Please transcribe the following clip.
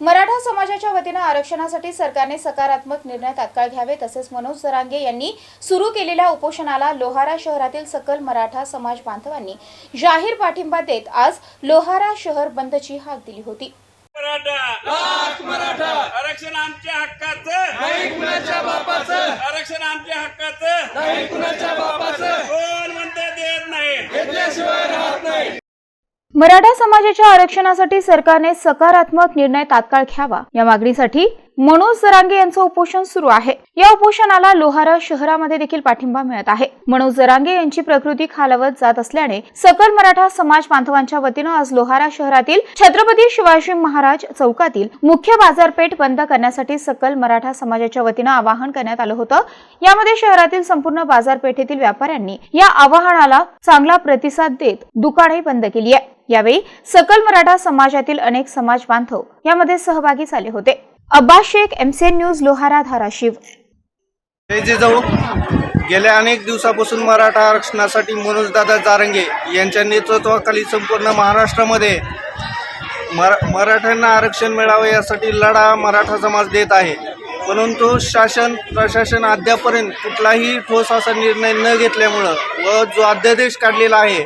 मराठा समाजाच्या वतीनं आरक्षणासाठी सरकारने सकारात्मक निर्णय तात्काळ घ्यावे तसेच मनोज जरांगे यांनी सुरू केलेल्या उपोषणाला लोहारा शहरातील सकल मराठा समाज बांधवांनी जाहीर पाठिंबा देत आज लोहारा शहर बंदची हाक दिली होती. मराठा! मराठा! आरक्षण आमच्या हक्काचं! नाही कुणाच्या बापाचं! आरक्षण आमच्या हक्काचं! नाही कुणाच्या बापाचं! कोण म्हणते देत नाही? घेतल्याशिवाय राहत नाही मराठा समाजाच्या आरक्षणासाठी सरकारने सकारात्मक निर्णय तात्काळ घ्यावा. या मागणीसाठी मनोज सरांगे यांचं उपोषण सुरू आहे. या उपोषणाला लोहारा शहरामध्ये देखील पाठिंबा मिळत आहे. मनोज जरांगे यांची प्रकृती खालवत जात असल्याने सकल मराठा समाज बांधवांच्या वतीनं आज लोहारा शहरातील छत्रपती शिवाजी महाराज चौकातील मुख्य बाजारपेठ बंद करण्यासाठी सकल मराठा समाजाच्या वतीनं आवाहन करण्यात आलं होतं. यामध्ये शहरातील संपूर्ण बाजारपेठेतील व्यापाऱ्यांनी या आवाहनाला चांगला प्रतिसाद देत दुकाने बंद केली आहे. यावेळी सकल मराठा समाजातील अनेक समाज बांधव यामध्ये सहभागी झाले होते. Abbas Shaikh MCN news Lohara Dharashiv. जय जिजाऊ गेल्या अनेक दिवसापासून मराठा आरक्षणासाठी मनोजदादा जारंगे यांच्या नेतृत्वाखाली संपूर्ण महाराष्ट्रामध्ये मरा मराठ्यांना आरक्षण मिळावे यासाठी लढा मराठा समाज देत आहे. परंतु शासन प्रशासन अद्यापर्यंत कुठलाही ठोस असा निर्णय न घेतल्यामुळं व जो अध्यादेश काढलेला आहे